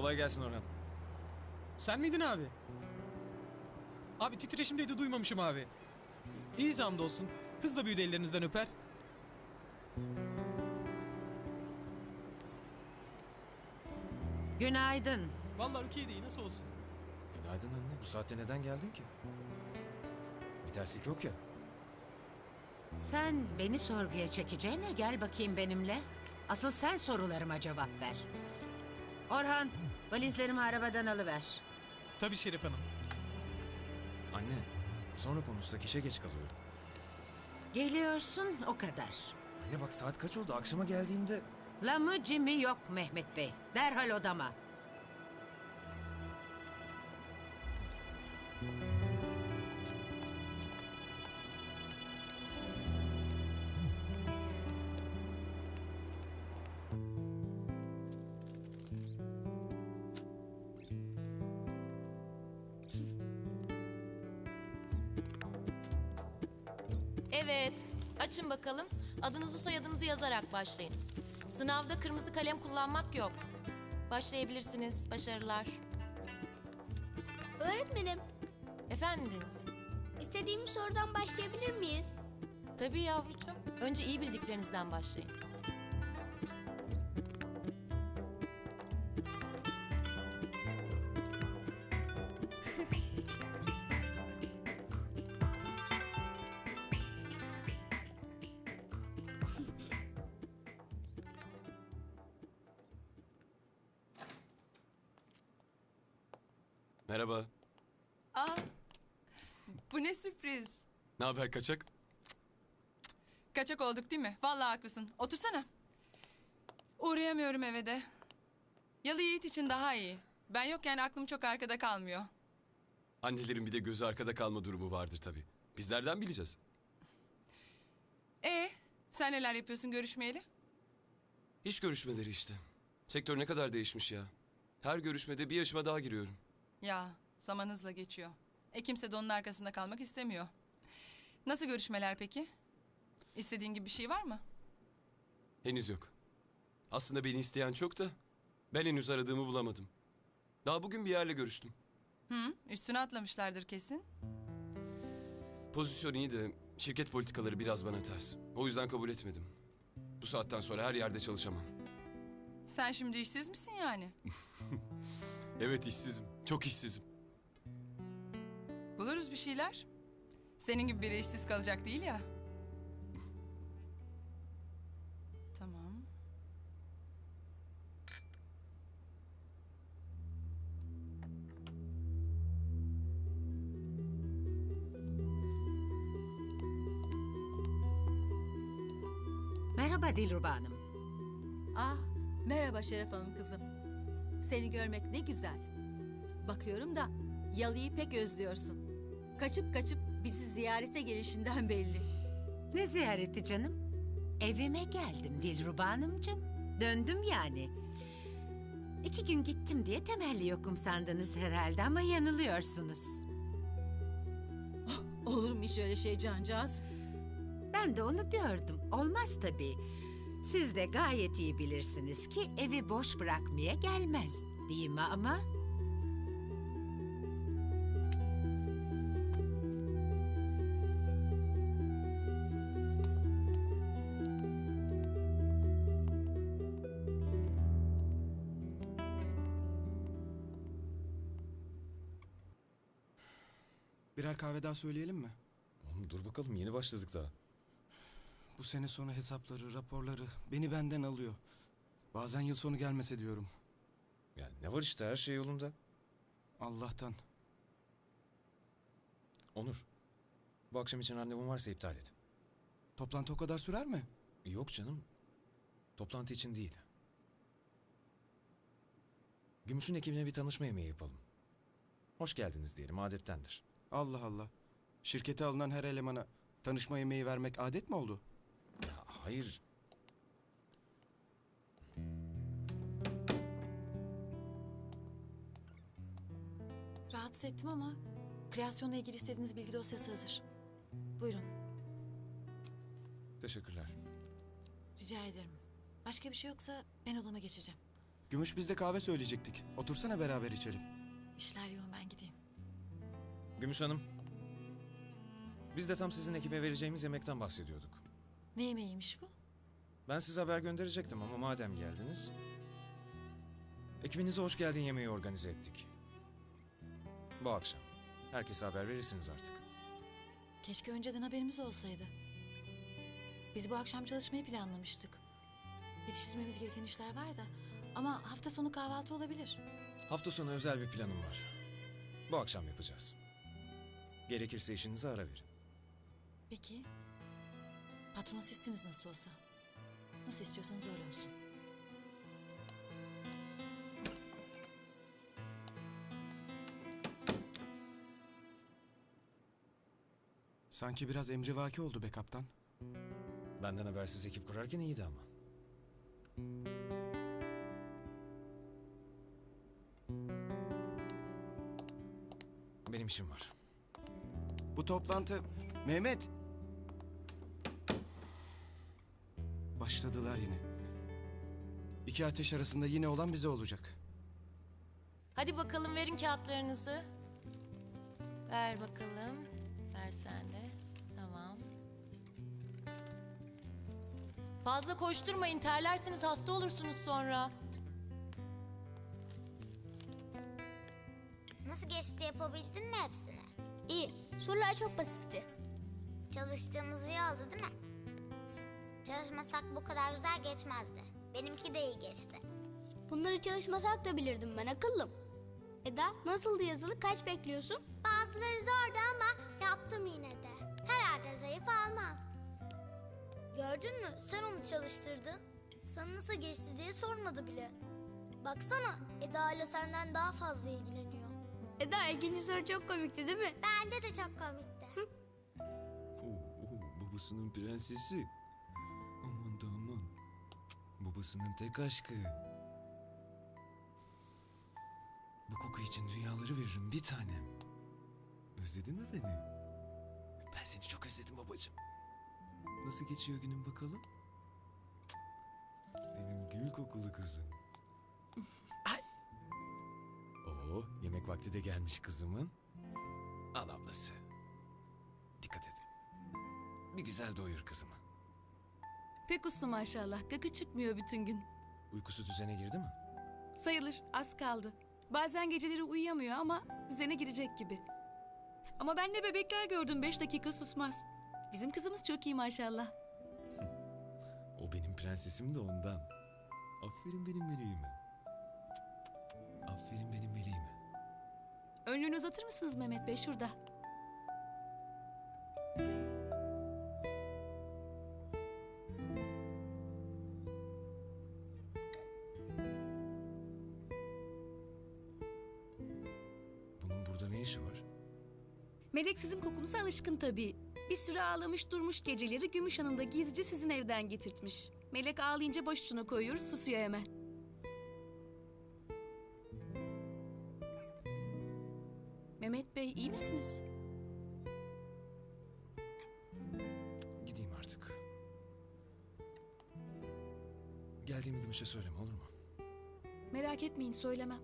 Kolay gelsin Orhan. Sen miydin abi? Abi titreşimdeydi duymamışım abi. İyi hamdolsun. Kız da büyüdü ellerinizden öper. Günaydın. Vallahi Rukiye de iyi nasıl olsun. Günaydın anne. Bu saatte neden geldin ki? Bir terslik yok ya. Sen beni sorguya çekeceğine gel bakayım benimle. Asıl sen sorularıma cevap ver. Orhan, valizlerimi arabadan alıver. Tabii Şerif Hanım. Anne, sonra konuşsak işe geç kalıyorum. Geliyorsun o kadar. Anne bak saat kaç oldu? Akşama geldiğimde... Lamı cimi yok Mehmet Bey. Derhal odama. Evet, açın bakalım. Adınızı soyadınızı yazarak başlayın. Sınavda kırmızı kalem kullanmak yok. Başlayabilirsiniz. Başarılar. Öğretmenim, Efendim Deniz? istediğim sorudan başlayabilir miyiz? Tabii yavrucuğum. Önce iyi bildiklerinizden başlayın. Merhaba. Aa, bu ne sürpriz. Ne haber kaçak? Kaçak olduk değil mi? Vallahi haklısın. Otursana. Uğrayamıyorum eve de. Yalı Yiğit için daha iyi. Ben yokken aklım çok arkada kalmıyor. Annelerin bir de gözü arkada kalma durumu vardır tabii. Biz nereden bileceğiz? E, sen neler yapıyorsun görüşmeyeli? İş görüşmeleri işte. Sektör ne kadar değişmiş ya. Her görüşmede bir yaşıma daha giriyorum. Ya, zaman hızla geçiyor. E kimse de onun arkasında kalmak istemiyor. Nasıl görüşmeler peki? İstediğin gibi bir şey var mı? Henüz yok. Aslında beni isteyen çok da ben henüz aradığımı bulamadım. Daha bugün bir yerle görüştüm. Hı, üstüne atlamışlardır kesin. Pozisyon iyi de şirket politikaları biraz bana ters. O yüzden kabul etmedim. Bu saatten sonra her yerde çalışamam. Sen şimdi işsiz misin yani? Evet işsizim. Çok işsizim. Buluruz bir şeyler. Senin gibi biri işsiz kalacak değil ya. tamam. Merhaba Dilruba Hanım. Ah, merhaba Şeref Hanım kızım. Seni görmek ne güzel. Bakıyorum da yalıyı pek özlüyorsun. Kaçıp kaçıp bizi ziyarete gelişinden belli. Ne ziyareti canım? Evime geldim Dilruba Hanımcığım. Döndüm yani. İki gün gittim diye temelli yokum sandınız herhalde ama yanılıyorsunuz. Olur mu hiç öyle şey cancağız? Ben de onu diyordum. Olmaz tabii. Siz de gayet iyi bilirsiniz ki evi boş bırakmaya gelmez. Değil mi ama? Birer kahve daha söyleyelim mi? Oğlum dur bakalım yeni başladık daha. Bu sene sonu hesapları, raporları beni benden alıyor. Bazen yıl sonu gelmese diyorum. Yani ne var işte her şey yolunda. Allah'tan. Onur. Bu akşam için randevun varsa iptal et. Toplantı o kadar sürer mi? Yok canım. Toplantı için değil. Gümüş'ün ekibine bir tanışma yemeği yapalım. Hoş geldiniz diyelim adettendir. Allah Allah. Şirkete alınan her elemana tanışma yemeği vermek adet mi oldu? Ya hayır. Rahatsız ettim ama kreasyonla ilgili istediğiniz bilgi dosyası hazır. Buyurun. Teşekkürler. Rica ederim. Başka bir şey yoksa ben odama geçeceğim. Gümüş biz de kahve söyleyecektik. Otursana beraber içelim. İşler yoğun ben gideyim. Gümüş Hanım. Biz de tam sizin ekibe vereceğimiz yemekten bahsediyorduk. Ne yemeğiymiş bu? Ben size haber gönderecektim ama madem geldiniz... Ekibinize hoş geldin yemeği organize ettik. Bu akşam. Herkese haber verirsiniz artık. Keşke önceden haberimiz olsaydı. Biz bu akşam çalışmayı planlamıştık. Yetiştirmemiz gereken işler var da. Ama hafta sonu kahvaltı olabilir. Hafta sonu özel bir planım var. Bu akşam yapacağız. Gerekirse işinize ara verin. Peki. Patron sizsiniz nasıl olsa. Nasıl istiyorsanız öyle olsun. Sanki biraz emrivaki oldu be kaptan. Benden habersiz ekip kurarken iyiydi ama. Benim işim var. Bu toplantı... Mehmet! Başladılar yine. İki ateş arasında yine olan bize olacak. Hadi bakalım verin kağıtlarınızı. Ver bakalım. Ver sen de. Tamam. Fazla koşturmayın terlersiniz hasta olursunuz sonra. Nasıl geçti yapabildin mi hepsini? İyi. Sorular çok basitti. Çalıştığımız iyi oldu değil mi? Çalışmasak bu kadar güzel geçmezdi. Benimki de iyi geçti. Bunları çalışmasak da bilirdim ben akıllım. Eda nasıldı yazılı kaç bekliyorsun? Bazıları zordu ama yaptım yine de. Herhalde zayıf almam. Gördün mü sen onu çalıştırdın. Sana nasıl geçti diye sormadı bile. Baksana Eda ile senden daha fazla ilgileniyor. Eda ikinci soru çok komikti değil mi? Bende de çok komikti. babasının prensesi. Aman da aman. Babasının tek aşkı. Bu koku için dünyaları veririm bir tanem. Özledin mi beni? Ben seni çok özledim babacığım. Nasıl geçiyor günün bakalım? Benim gül kokulu kızım. Oo, yemek vakti de gelmiş kızımın. Al ablası. Dikkat et. Bir güzel doyur kızımı. Pek uslu maşallah. Gıkı çıkmıyor bütün gün. Uykusu düzene girdi mi? Sayılır. Az kaldı. Bazen geceleri uyuyamıyor ama düzene girecek gibi. Ama ben de bebekler gördüm. Beş dakika susmaz. Bizim kızımız çok iyi maşallah. O benim prensesim de ondan. Aferin benim meleğime. Önlüğünü uzatır mısınız Mehmet Bey şurada? Bunun burada ne işi var? Melek sizin kokunuza alışkın tabii. Bir süre ağlamış durmuş geceleri Gümüş Hanım da gizlice sizin evden getirtmiş. Melek ağlayınca başucuna koyuyoruz susuyor hemen. Bey iyi misiniz? Gideyim artık. Geldiğimi Gümüş'e söyleme olur mu? Merak etmeyin söylemem.